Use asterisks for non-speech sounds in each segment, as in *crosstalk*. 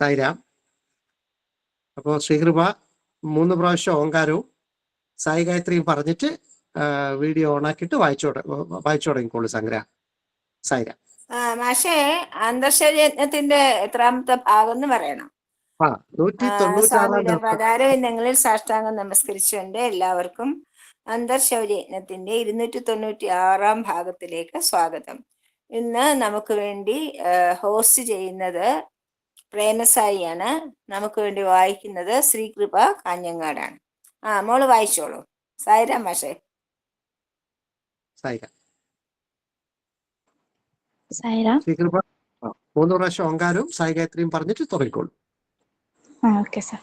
സായിരാം. അപ്പോൾ ശ്രീകൃപ മൂന്ന് പ്രാവശ്യം ഓങ്കാരവും സായി ഗായത്രിയും പറഞ്ഞിട്ട് വീഡിയോ ഓണാക്കിയിട്ട് വായിച്ചു വായിച്ചു തുടങ്ങിക്കോളൂ സംഗ്രഹ സായിരാം. മാഷേ അന്തർശരീരത്തിന്റെ എത്രാമത്തെ ഭാഗം എന്ന് പറയണം പ്രകാരവിന്ദങ്ങളിൽ *unintelligible* സാഷ്ടാംഗം നമസ്കരിച്ചുകൊണ്ട് എല്ലാവർക്കും അന്തർശൗര്യജ്ഞത്തിന്റെ ഇരുന്നൂറ്റി തൊണ്ണൂറ്റി ആറാം ഭാഗത്തിലേക്ക് സ്വാഗതം. ഇന്ന് നമുക്ക് വേണ്ടി ഹോസ്റ്റ് ചെയ്യുന്നത് പ്രേമസായിയാണ് നമുക്ക് വേണ്ടി വായിക്കുന്നത് ശ്രീകൃപ കാഞ്ഞങ്ങാടാണ്. ആ മോൾ വായിച്ചോളൂ. സായിരാം മാഷേ. സായിരാം. ശ്രീകൃപ മൂന്ന് പ്രാവശ്യം ഓങ്കാരവും സായി ഗായത്രിയും പറഞ്ഞിട്ട് തുടങ്ങിക്കോളൂ. ആ ഓക്കെ സാർ.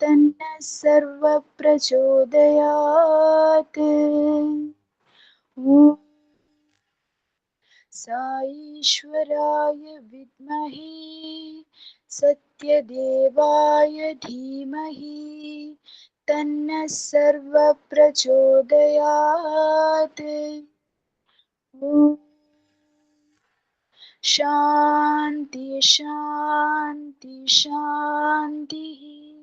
तन्नः सर्वप्रचोदयात्। ॐ साईश्वराय विद्महे सत्यदेवाय धीमहि तन्नः सर्वप्रचोदयात्। ॐ शान्ति शान्ति शान्तिः।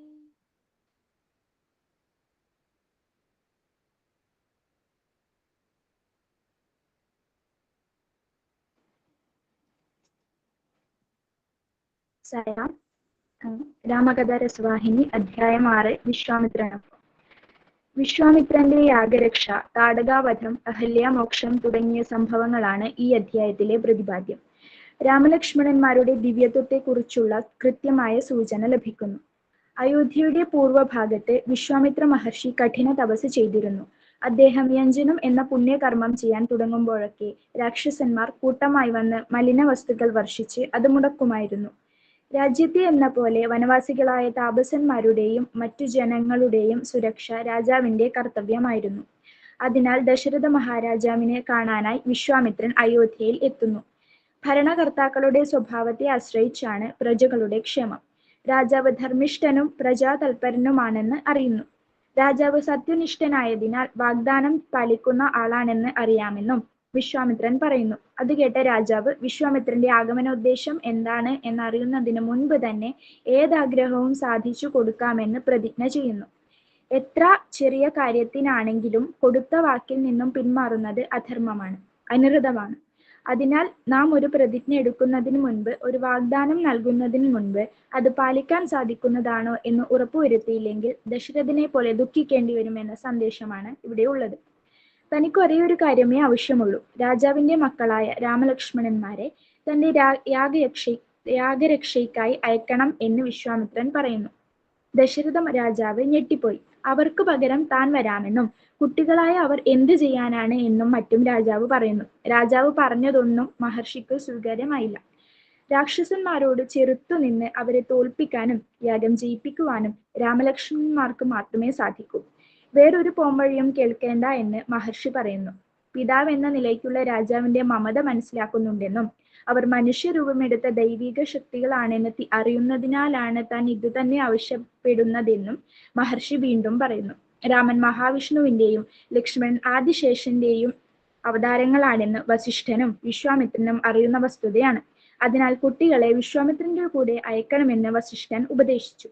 സായാം രാമകഥ രസവാഹിനി അധ്യായം ആറ് വിശ്വാമിത്രനൊപ്പം വിശ്വാമിത്രന്റെ യാഗരക്ഷ താടകാവധം അഹല്യാമോക്ഷം തുടങ്ങിയ സംഭവങ്ങളാണ് ഈ അധ്യായത്തിലെ പ്രതിപാദ്യം. രാമലക്ഷ്മണന്മാരുടെ ദിവ്യത്വത്തെ കുറിച്ചുള്ള കൃത്യമായ സൂചന ലഭിക്കുന്നു. അയോധ്യയുടെ പൂർവഭാഗത്ത് വിശ്വാമിത്ര മഹർഷി കഠിന തപസ് ചെയ്തിരുന്നു. അദ്ദേഹം യഞ്ജനം എന്ന പുണ്യകർമ്മം ചെയ്യാൻ തുടങ്ങുമ്പോഴൊക്കെ രാക്ഷസന്മാർ കൂട്ടമായി വന്ന് മലിന വസ്തുക്കൾ വർഷിച്ച് അത് മുടക്കുമായിരുന്നു. രാജ്യത്തെ എന്ന പോലെ വനവാസികളായ താപസന്മാരുടെയും മറ്റു ജനങ്ങളുടെയും സുരക്ഷ രാജാവിന്റെ കർത്തവ്യമായിരുന്നു. അതിനാൽ ദശരഥ മഹാരാജാവിനെ കാണാനായി വിശ്വാമിത്രൻ അയോധ്യയിൽ എത്തുന്നു. ഭരണകർത്താക്കളുടെ സ്വഭാവത്തെ ആശ്രയിച്ചാണ് പ്രജകളുടെ ക്ഷേമം. രാജാവ് ധർമ്മിഷ്ഠനും പ്രജാതൽപരനുമാണെന്ന് അറിയുന്നു. രാജാവ് സത്യനിഷ്ഠനായതിനാൽ വാഗ്ദാനം പാലിക്കുന്ന ആളാണെന്ന് അറിയാമെന്നും വിശ്വാമിത്രൻ പറയുന്നു. അത് കേട്ട രാജാവ് വിശ്വാമിത്രന്റെ ആഗമനോദ്ദേശം എന്താണ് എന്നറിയുന്നതിന് മുൻപ് തന്നെ ഏതാഗ്രഹവും സാധിച്ചു കൊടുക്കാമെന്ന് പ്രതിജ്ഞ ചെയ്യുന്നു. എത്ര ചെറിയ കാര്യത്തിനാണെങ്കിലും കൊടുത്ത വാക്കിൽ നിന്നും പിന്മാറുന്നത് അധർമ്മമാണ് അനുരതമാണ് അതിനാൽ നാം ഒരു പ്രതിജ്ഞ എടുക്കുന്നതിന് മുൻപ് ഒരു വാഗ്ദാനം നൽകുന്നതിന് മുൻപ് അത് പാലിക്കാൻ സാധിക്കുന്നതാണോ എന്ന് ഉറപ്പുവരുത്തിയില്ലെങ്കിൽ ദശരഥനെ പോലെ ദുഃഖിക്കേണ്ടി വരുമെന്ന സന്ദേശമാണ് ഇവിടെ ഉള്ളത്. തനിക്ക് ഒരേ ഒരു കാര്യമേ ആവശ്യമുള്ളൂ. രാജാവിന്റെ മക്കളായ രാമലക്ഷ്മണന്മാരെ തന്റെ യാഗരക്ഷ യാഗരക്ഷയ്ക്കായി അയക്കണം എന്ന് വിശ്വാമിത്രൻ പറയുന്നു. ദശരഥ രാജാവ് ഞെട്ടിപ്പോയി. അവർക്ക് പകരം താൻ വരാമെന്നും കുട്ടികളായ അവർ എന്ത് ചെയ്യാനാണ് എന്നും മറ്റും രാജാവ് പറയുന്നു. രാജാവ് പറഞ്ഞതൊന്നും മഹർഷിക്ക് സ്വീകാര്യമായില്ല. രാക്ഷസന്മാരോട് ചെറുത്തു നിന്ന് അവരെ തോൽപ്പിക്കാനും യാഗം ജയിപ്പിക്കുവാനും രാമലക്ഷ്മണന്മാർക്ക് മാത്രമേ സാധിക്കൂ. വേറൊരു പോംവഴിയും കേൾക്കേണ്ട എന്ന് മഹർഷി പറയുന്നു. പിതാവ് എന്ന നിലയ്ക്കുള്ള രാജാവിന്റെ മമത മനസ്സിലാക്കുന്നുണ്ടെന്നും അവർ മനുഷ്യരൂപമെടുത്ത ദൈവിക ശക്തികളാണെന്ന് അറിയുന്നതിനാലാണ് താൻ ഇത് തന്നെ ആവശ്യപ്പെടുന്നതെന്നും മഹർഷി വീണ്ടും പറയുന്നു. രാമൻ മഹാവിഷ്ണുവിന്റെയും ലക്ഷ്മണൻ ആദിശേഷന്റെയും അവതാരങ്ങളാണെന്ന് വസിഷ്ഠനും വിശ്വാമിത്രനും അറിയുന്ന വസ്തുതയാണ്. അതിനാൽ കുട്ടികളെ വിശ്വാമിത്രന്റെ കൂടെ അയക്കണമെന്ന് വസിഷ്ഠൻ ഉപദേശിച്ചു.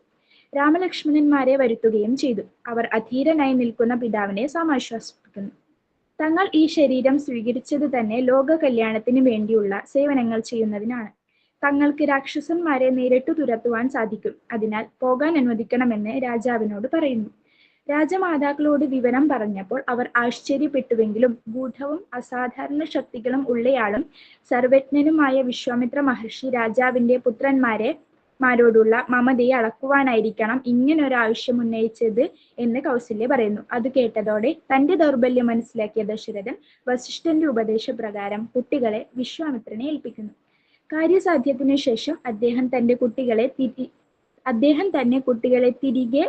രാമലക്ഷ്മണന്മാരെ വരുത്തുകയും ചെയ്തു. അവർ അധീരനായി നിൽക്കുന്ന പിതാവിനെ സമാശ്വാസിപ്പിക്കുന്നു. തങ്ങൾ ഈ ശരീരം സ്വീകരിച്ചത് തന്നെ ലോക കല്യാണത്തിന് വേണ്ടിയുള്ള സേവനങ്ങൾ ചെയ്യുന്നതിനാണ്. തങ്ങൾക്ക് രാക്ഷസന്മാരെ നേരിട്ടു തുരത്തുവാൻ സാധിക്കും. അതിനാൽ പോകാൻ അനുവദിക്കണമെന്ന് രാജാവിനോട് പറയുന്നു. രാജമാതാക്കളോട് വിവരം പറഞ്ഞപ്പോൾ അവർ ആശ്ചര്യപ്പെട്ടുവെങ്കിലും ഗൂഢവും അസാധാരണ ശക്തികളും ഉള്ളയാളും സർവജ്ഞനുമായ വിശ്വാമിത്ര മഹർഷി രാജാവിന്റെ പുത്രന്മാരെ മാരോടുള്ള മമതയെ അളക്കുവാനായിരിക്കണം ഇങ്ങനെ ഒരു ആവശ്യം ഉന്നയിച്ചത് എന്ന് കൗസല്യ പറയുന്നു. അത് കേട്ടതോടെ തന്റെ ദൗർബല്യം മനസ്സിലാക്കിയ ദശരഥൻ വസിഷ്ഠന്റെ ഉപദേശപ്രകാരം കുട്ടികളെ വിശ്വാമിത്രനെ ഏൽപ്പിക്കുന്നു. കാര്യസാധ്യത്തിനു ശേഷം അദ്ദേഹം തന്റെ കുട്ടികളെ തിരി അദ്ദേഹം തന്നെ കുട്ടികളെ തിരികെ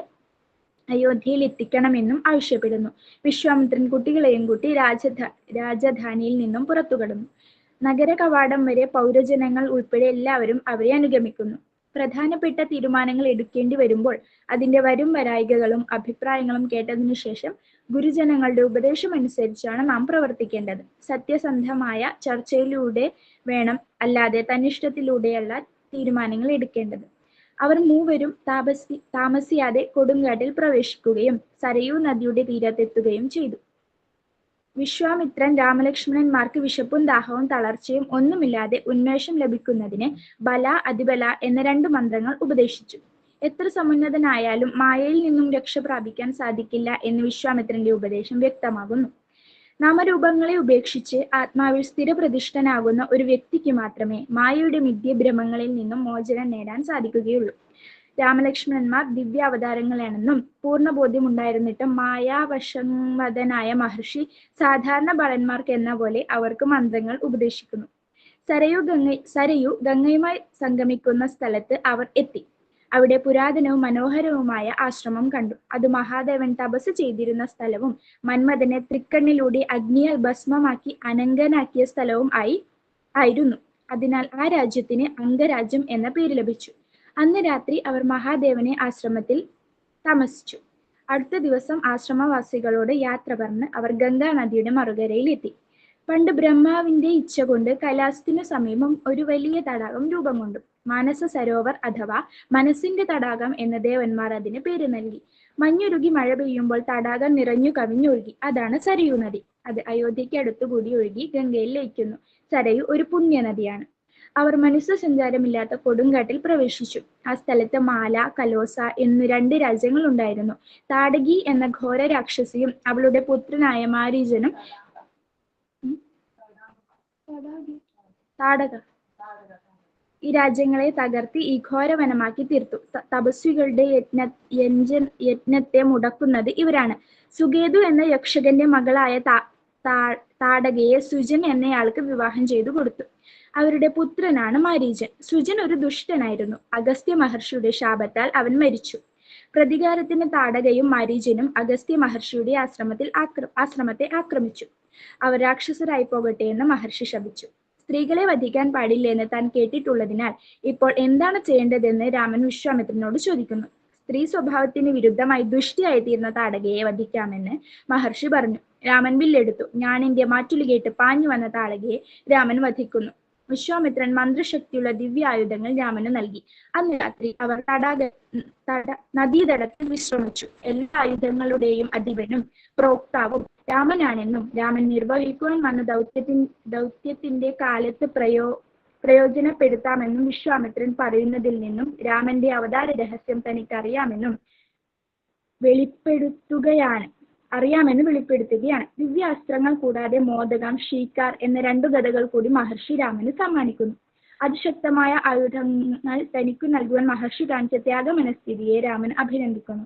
അയോധ്യയിൽ എത്തിക്കണമെന്നും ആവശ്യപ്പെടുന്നു. വിശ്വാമിത്രൻ കുട്ടികളെയും കൂട്ടി രാജധാ രാജധാനിയിൽ നിന്നും പുറത്തു കടന്നു നഗര കവാടം വരെ പൗരജനങ്ങൾ ഉൾപ്പെടെ എല്ലാവരും അവരെ അനുഗമിക്കുന്നു. പ്രധാനപ്പെട്ട തീരുമാനങ്ങൾ എടുക്കേണ്ടി വരുമ്പോൾ അതിന്റെ വരും വരായികകളും അഭിപ്രായങ്ങളും കേട്ടതിനു ശേഷം ഗുരുജനങ്ങളുടെ ഉപദേശം അനുസരിച്ചാണ് നാം പ്രവർത്തിക്കേണ്ടത്. സത്യസന്ധമായ ചർച്ചയിലൂടെ വേണം അല്ലാതെ തന്നിഷ്ടത്തിലൂടെയല്ല തീരുമാനങ്ങൾ എടുക്കേണ്ടത്. അവർ മൂവരും താപസി താമസിയാതെ കൊടുങ്കാട്ടിൽ പ്രവേശിക്കുകയും സരയൂ നദിയുടെ തീരത്തെത്തുകയും ചെയ്തു. വിശ്വാമിത്രൻ രാമലക്ഷ്മണന്മാർക്ക് വിശപ്പും ദാഹവും തളർച്ചയും ഒന്നുമില്ലാതെ ഉന്മേഷം ലഭിക്കുന്നതിന് ബല അതിബല എന്ന രണ്ട് മന്ത്രങ്ങൾ ഉപദേശിച്ചു. എത്ര സമുന്നതനായാലും മായയിൽ നിന്നും രക്ഷ പ്രാപിക്കാൻ സാധിക്കില്ല എന്ന് വിശ്വാമിത്രന്റെ ഉപദേശം വ്യക്തമാകുന്നു. നാമരൂപങ്ങളെ ഉപേക്ഷിച്ച് ആത്മാവിൽ സ്ഥിരപ്രതിഷ്ഠനാകുന്ന ഒരു വ്യക്തിക്ക് മാത്രമേ മായയുടെ മിഥ്യഭ്രമങ്ങളിൽ നിന്നും മോചനം നേടാൻ സാധിക്കുകയുള്ളൂ. രാമലക്ഷ്മണന്മാർ ദിവ്യാവതാരങ്ങളാണെന്നും ഉണ്ടായിരുന്നിട്ട് മായാവശംവദനായ മഹർഷി സാധാരണ ബാലന്മാർക്ക് എന്ന പോലെ അവർക്ക് മന്ത്രങ്ങൾ ഉപദേശിക്കുന്നു. സരയു ഗംഗ സരയു ഗംഗയുമായി സംഗമിക്കുന്ന സ്ഥലത്ത് അവർ എത്തി. അവിടെ പുരാതനവും മനോഹരവുമായ ആശ്രമം കണ്ടു. അത് മഹാദേവൻ തപസ് ചെയ്തിരുന്ന സ്ഥലവും മന്മഥനെ തൃക്കണ്ണിലൂടെ അഗ്നിയാൽ ഭസ്മമാക്കി അനങ്കനാക്കിയ സ്ഥലവും ആയി ആയിരുന്നു. അതിനാൽ ആ രാജ്യത്തിന് അംഗരാജ്യം എന്ന പേര് ലഭിച്ചു. അന്ന് രാത്രി അവർ മഹാദേവനെ ആശ്രമത്തിൽ താമസിച്ചു. അടുത്ത ദിവസം ആശ്രമവാസികളോട് യാത്ര പറഞ്ഞ് അവർ ഗംഗാ നദിയുടെ മറുകരയിൽ എത്തി. പണ്ട് ബ്രഹ്മാവിന്റെ ഇച്ഛ കൊണ്ട് കൈലാസത്തിനു സമീപം ഒരു വലിയ തടാകം രൂപം കൊണ്ടു മാനസ സരോവർ അഥവാ മനസ്സിന്റെ തടാകം എന്ന ദേവന്മാർ അതിന് പേര് നൽകി. മഞ്ഞുരുകി മഴ പെയ്യുമ്പോൾ തടാകം നിറഞ്ഞു കവിഞ്ഞൊഴുകി. അതാണ് സരയു നദി. അത് അയോധ്യയ്ക്ക് അടുത്തുകൂടി ഒഴുകി ഗംഗയിൽ ലയിക്കുന്നു. സരയു ഒരു പുണ്യ നദിയാണ് അവർ മനുഷ്യ സഞ്ചാരമില്ലാത്ത കൊടുങ്കാട്ടിൽ പ്രവേശിച്ചു. ആ സ്ഥലത്ത് മാല കലോസ എന്നു രണ്ട് രാജ്യങ്ങൾ ഉണ്ടായിരുന്നു. താടകി എന്ന ഘോര രാക്ഷസിയും അവളുടെ പുത്രനായ മാരീജനും? താടക. ഈ രാജ്യങ്ങളെ തകർത്തി ഈ ഘോരവനമാക്കി തീർത്തു. തപസ്വികളുടെ യജ്ഞ യജ്ഞ യജ്ഞത്തെ മുടക്കുന്നത് ഇവരാണ്. സുഗേതു എന്ന യക്ഷകന്റെ മകളായ താടകയെ സുജൻ എന്നയാൾക്ക് വിവാഹം ചെയ്തു കൊടുത്തു. അവരുടെ പുത്രനാണ് മാരീചൻ സുജൻ ഒരു ദുഷ്ടനായിരുന്നു. അഗസ്ത്യ മഹർഷിയുടെ ശാപത്താൽ അവൻ മരിച്ചു. പ്രതികാരത്തിന് താടകയും മാരീചനും അഗസ്ത്യ മഹർഷിയുടെ ആശ്രമത്തിൽ ആക്ര ആശ്രമത്തെ ആക്രമിച്ചു. അവർ രാക്ഷസരായി പോകട്ടെ എന്ന് മഹർഷി ശപിച്ചു. സ്ത്രീകളെ വധിക്കാൻ പാടില്ല എന്ന് താൻ കേട്ടിട്ടുള്ളതിനാൽ ഇപ്പോൾ എന്താണ് ചെയ്യേണ്ടതെന്ന് രാമൻ വിശ്വാമിത്രനോട് ചോദിക്കുന്നു. സ്ത്രീ സ്വഭാവത്തിന് വിരുദ്ധമായി ദുഷ്ടിയായി തീർന്ന താടകയെ വധിക്കാമെന്ന് മഹർഷി പറഞ്ഞു. രാമൻ വില്ലെടുത്തു ഞാനിന്റെ മാറ്റുലി കേട്ട് പാഞ്ഞു വന്ന താടകയെ രാമൻ വധിക്കുന്നു. വിശ്വാമിത്രൻ മന്ത്രശക്തിയുള്ള ദിവ്യായുധങ്ങൾ രാമന് നൽകി. അന്ന് രാത്രി അവർ തടാക തട നദീതടത്തിൽ വിശ്രമിച്ചു. എല്ലാ ആയുധങ്ങളുടെയും അധിപനും പ്രോക്താവും രാമനാണെന്നും രാമൻ നിർവഹിക്കുവാൻ വന്ന ദൗത്യത്തിൻ ദൗത്യത്തിന്റെ കാലത്ത് പ്രയോ പ്രയോജനപ്പെടുത്താമെന്നും വിശ്വാമിത്രൻ പറയുന്നതിൽ നിന്നും രാമന്റെ അവതാര രഹസ്യം തനിക്കറിയാമെന്നും വെളിപ്പെടുത്തുകയാണ്. അറിയാമെന്ന് വെളിപ്പെടുത്തുകയാണ്. ദിവ്യാസ്ത്രങ്ങൾ കൂടാതെ മോദകം ഷീക്കാർ എന്ന രണ്ടു ഗതകൾ കൂടി മഹർഷി രാമന് സമ്മാനിക്കുന്നു. അതിശക്തമായ ആയുധങ്ങൾ തനിക്ക് നൽകുവാൻ മഹർഷി കാണിച്ച ത്യാഗമനസ്ഥിതിയെ രാമൻ അഭിനന്ദിക്കുന്നു.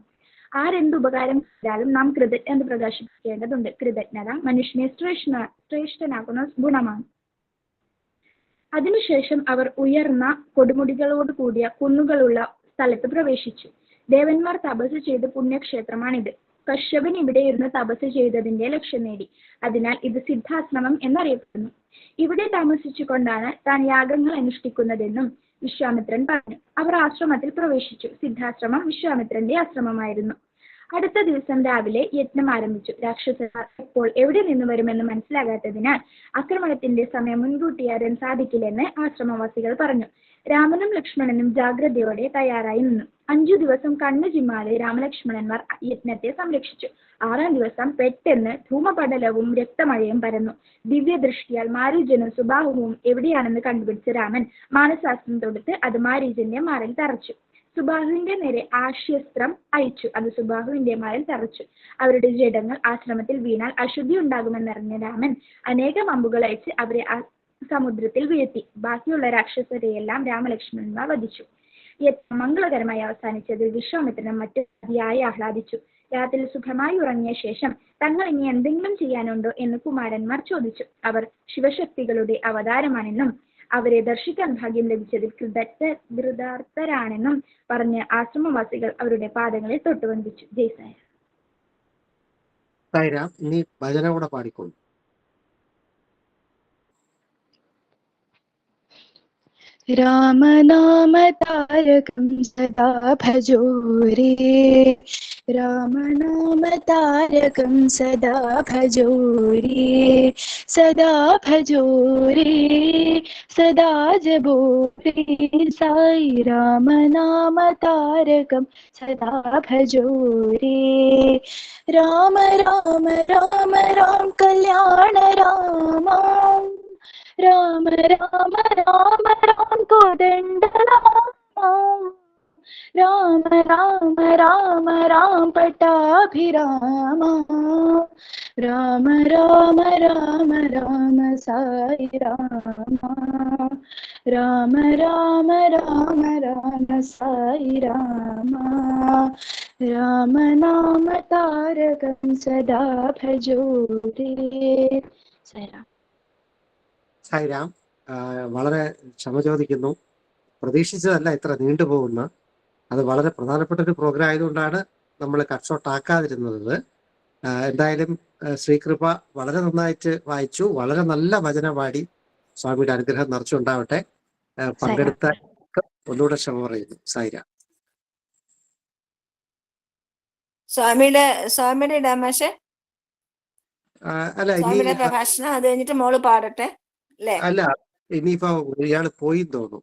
ആരെന്ത് ഉപകാരം ചെയ്താലും നാം കൃതജ്ഞത പ്രകാശിപ്പിക്കേണ്ടതുണ്ട്? കൃതജ്ഞത മനുഷ്യനെ ശ്രേഷ്ഠ ശ്രേഷ്ഠനാക്കുന്ന ഗുണമാണ്. അതിനുശേഷം അവർ ഉയർന്ന കൊടുമുടികളോട് കൂടിയ കുന്നുകളുള്ള സ്ഥലത്ത് പ്രവേശിച്ചു. ദേവന്മാർ തപസ് ചെയ്ത് പുണ്യക്ഷേത്രമാണിത്. കശ്യപൻ ഇവിടെ ഇരുന്ന് തപസ് ചെയ്തതിന്റെ ലക്ഷ്യം നേടി. അതിനാൽ ഇത് സിദ്ധാശ്രമം എന്നറിയപ്പെടുന്നു. ഇവിടെ താമസിച്ചുകൊണ്ടാണ് താൻ യാഗങ്ങൾ അനുഷ്ഠിക്കുന്നതെന്നും വിശ്വാമിത്രൻ പറഞ്ഞു. അവർ ആശ്രമത്തിൽ പ്രവേശിച്ചു. സിദ്ധാശ്രമം വിശ്വാമിത്രന്റെ ആശ്രമമായിരുന്നു. അടുത്ത ദിവസം രാവിലെ യജ്ഞം ആരംഭിച്ചു. രാക്ഷസന്മാർ എപ്പോൾ എവിടെ നിന്ന് വരുമെന്ന് മനസ്സിലാകാത്തതിനാൽ ആക്രമണത്തിന്റെ സമയം മുൻകൂട്ടി അറിയാൻ സാധിക്കില്ലെന്ന് ആശ്രമവാസികൾ പറഞ്ഞു. രാമനും ലക്ഷ്മണനും ജാഗ്രതയോടെ തയ്യാറായി നിന്നു. അഞ്ചു ദിവസം കണ്ണു ചിമ്മാതെ രാമലക്ഷ്മണന്മാർ യജ്ഞത്തെ സംരക്ഷിച്ചു. ആറാം ദിവസം പെട്ടെന്ന് ധൂമപടലവും രക്തമഴയും പരന്നു. ദിവ്യദൃഷ്ടിയാൽ മാരീജനും സുബാഹുവും എവിടെയാണെന്ന് കണ്ടുപിടിച്ച രാമൻ മാനസാസ്ത്രം തൊടുത്ത് അത് മാരീജന്റെ മാറിൽ തറച്ചു. സുബാഹുവിന്റെ നേരെ ആശ്യസ്ത്രം അയച്ചു അത് സുബാഹുവിന്റെ മാറിൽ തറച്ചു. അവരുടെ ജഡങ്ങൾ ആശ്രമത്തിൽ വീണാൽ അശുദ്ധി ഉണ്ടാകുമെന്നറിഞ്ഞ രാമൻ അനേകം അമ്പുകൾ അയച്ച് അവരെ സമുദ്രത്തിൽ വീഴ്ത്തി. ബാക്കിയുള്ള രാക്ഷസരെയെല്ലാം രാമലക്ഷ്മണന്മാർ വധിച്ചു. മംഗളകരമായി അവസാനിച്ചതിൽ വിശ്വാമിത്രനും മറ്റു അതിയായി ആഹ്ലാദിച്ചു. രാത്രി സുഖമായി ഉറങ്ങിയ ശേഷം തങ്ങൾ ഇനി എന്തെങ്കിലും ചെയ്യാനുണ്ടോ എന്ന് കുമാരന്മാർ ചോദിച്ചു. അവർ ശിവശക്തികളുടെ അവതാരമാണെന്നും അവരെ ദർശിക്കാൻ ഭാഗ്യം ലഭിച്ചതിൽ കൃതജ്ഞ കൃതാർത്ഥരാണെന്നും പറഞ്ഞ് ആശ്രമവാസികൾ അവരുടെ പാദങ്ങളിൽ തൊട്ടുവന്ദിച്ചു. ജയ്സായ നീ ഭജന കൂടെ പാടിക്കോളൂ रामनामतारकं सदा भजो रे। रामनामतारकं सदा भजो रे। सदा भजो रे, सदा जबो रे। साई रामनामतारकं सदा भजो रे। राम राम राम राम, कल्याण रामा। राम राम राम राम कोदंड राम राम राम राम पटाभिराम। राम राम राम राम साई राम। राम राम राम राम साई राम। राम नाम तारकं सदा भजो रे साई राम। സായിരാം വളരെ ക്ഷമ ചോദിക്കുന്നു. പ്രതീക്ഷിച്ചതല്ല ഇത്ര നീണ്ടുപോകുന്ന അത് വളരെ പ്രധാനപ്പെട്ട ഒരു പ്രോഗ്രാം ആയതുകൊണ്ടാണ് നമ്മൾ കട്ട് ഷോട്ട് ആക്കാതിരുന്നത്. എന്തായാലും ശ്രീകൃപ വളരെ നന്നായിട്ട് വായിച്ചു. വളരെ നല്ല വചന പാടി സ്വാമിയുടെ അനുഗ്രഹം നിറച്ചുണ്ടാവട്ടെ. പങ്കെടുത്ത ഒന്നുകൂടെ ക്ഷമ പറയുന്നു. സായിരാം. സ്വാമിയുടെ സ്വാമിയുടെ ഇടാം പക്ഷെ അല്ല പ്രഭാഷണം അത് കഴിഞ്ഞിട്ട് മോൾ പാടട്ടെ. അല്ലേ അല്ല ഇനിയിപ്പോ ഇയാള് പോയി തോന്നുന്നു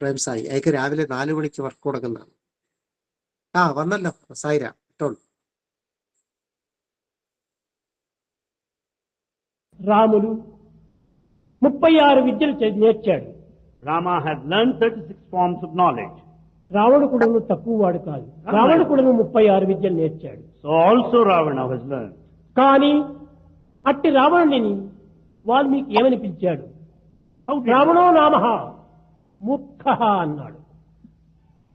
പ്രേം സായി അയക്ക് രാവിലെ നാലു മണിക്ക് വർക്ക് കൊടുക്കുന്നതാണ് ആ വന്നല്ലോ സായിരാം ഇട്ടോളൂ రాములు ముప్పై ఆరు విద్యలు చే- నేర్చాడు Rama had learned 36 forms of knowledge. రావణుకుడును తక్కువ వాడు కాదు రావణుకుడును ముప్పై ఆరు విద్యలు నేర్చాడు So also Ravana has learned. కానీ అట్టి రావణుని వాడు మీకు ఏమనిపించాడు రావణో నామ ముఖ అన్నాడు.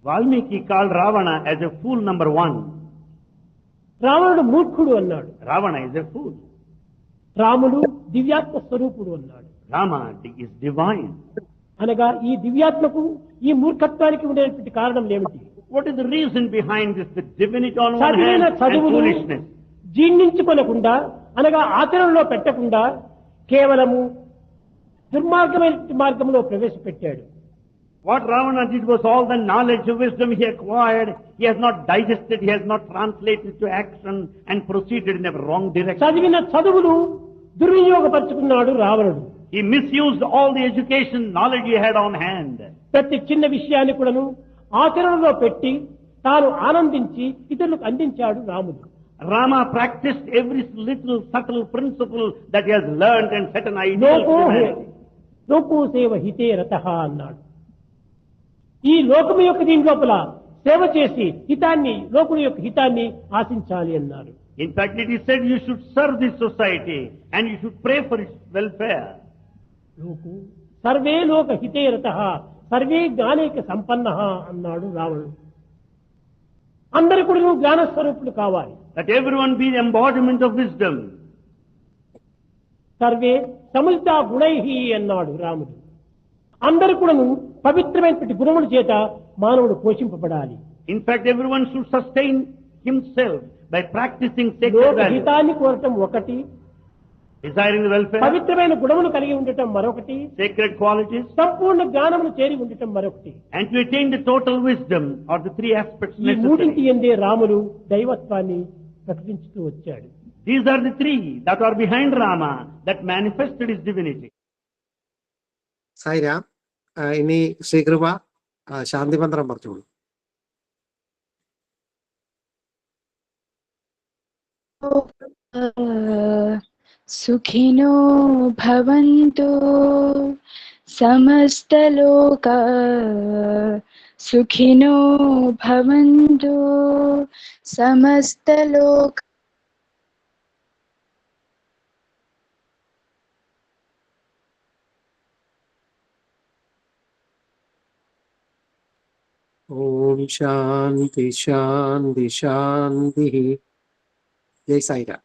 Valmiki call Ravana as a fool number one రావణుడు మూర్ఖుడు అన్నాడు. రావణ యాజ్ ఎ ఫూల్ రాముడు దివ్యాత్మ స్వరూపుడు అన్నాడు. రామ ఇస్ డివైన్ అనగా ఈ దివ్యాత్మకు ఈ మూర్ఖత్వానికి ఉండేటువంటి కారణం ఏమిటి? What is the reason behind this the on జీర్ణించుకోనకుండా అనగా ఆచరణలో పెట్టకుండా కేవలము దుర్మార్గమైన మార్గంలో ప్రవేశపెట్టాడు. What Ravana did was all the knowledge wisdom he acquired he has not digested he has not translated to action and proceeded in a wrong direction చదివిన చదువులు దుర్వినియోగపరుచుకున్నాడు రావణుడు. He misused all the education knowledge he had on hand ప్రతి చిన్న విషయాన్ని కూడాను ఆచరణలో పెట్టి తాను ఆనందించి ఇతరులకు అందించాడు రాముడు. Rama practiced every little subtle principle that he has learned and set an ideal లోకో సేవ హితే రత అన్నాడు ఈ లోకము యొక్క దీని లోపల సేవ చేసి హితాన్ని లోకుని యొక్క హితాన్ని ఆశించాలి అన్నారు In fact, it is said you should serve this society and you should pray for its welfare. లోకు సర్వే లోక హితే రత సర్వే జ్ఞానేక సంపన్న అన్నాడు రావణుడు అందరు కూడా జ్ఞాన స్వరూపులు కావాలి that everyone be the embodiment of wisdom. సర్వే సముచిత గుణైహి అన్నాడు రాముడు అందరు కూడాను పవిత్రమైనటువంటి గుణముల చేత మానవుడు పోషింపబడాలి in fact everyone should sustain himself by practising హితాన్ని కోరటం ఒకటి డిజైరింగ్ వెల్ఫేర్ పవిత్రమైన గుణములు కలిగి ఉండటం మరొకటి సీక్రెట్ క్వాలిటీస్ సంపూర్ణ జ్ఞానమును చేరి ఉండటం మరొకటి and to attain the total wisdom are the three aspects ఈ మూడింటి ఎందే రాములు దైవత్వాన్ని ప్రకటించుతూ వచ్చాడు these are the three that are behind Rama that manifested his divinity Sairam ഇനി ശ്രീകൃപ ശാന്തി മന്ത്രം പറഞ്ഞോളൂ സുഖിനോ ഭവന്തു സമസ്തലോക सुखिनो भवन्तु समस्तलोक ओम शांति शांति शांति। जय साईरा